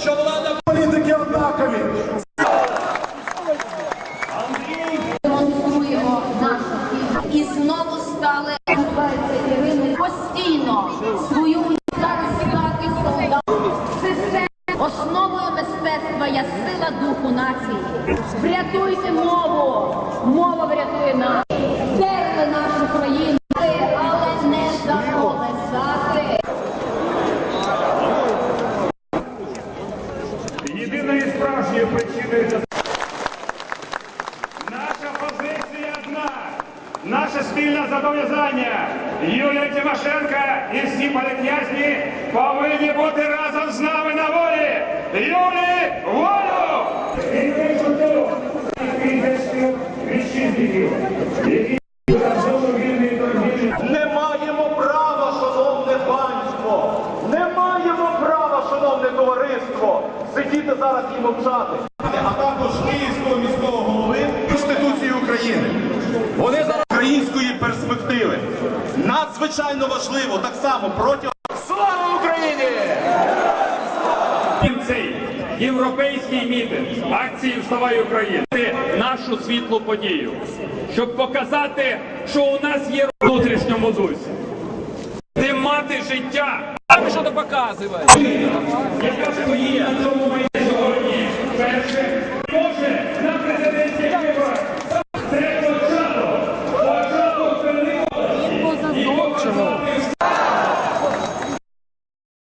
що влада Політики однакові. демонструємо нашу. І знову стали Ірини постійно свою солдатом. Система основою мистецтва є сила духу нації. Врятуйте мову, мова врятує Єдиною справжньою причиною для наша позиція одна, наше спільне зобов'язання. Юлія Тимошенка і всі політв'язні повинні бути разом з нами на волі. Юлі, волю! Не маємо права, шановне панство, не маємо права, шановне товариство, сидіти зараз і мовчати. А також Київського міського голови Конституції України. Вони зараз української перспективи. Надзвичайно важливо так само протягом Слава Україні! Цей європейський мітинг акції Вставай Україна нашу світлу подію, щоб показати, що у нас є в внутрішньому дусі. Де мати життя, що то показує? яка стоїть на цьому.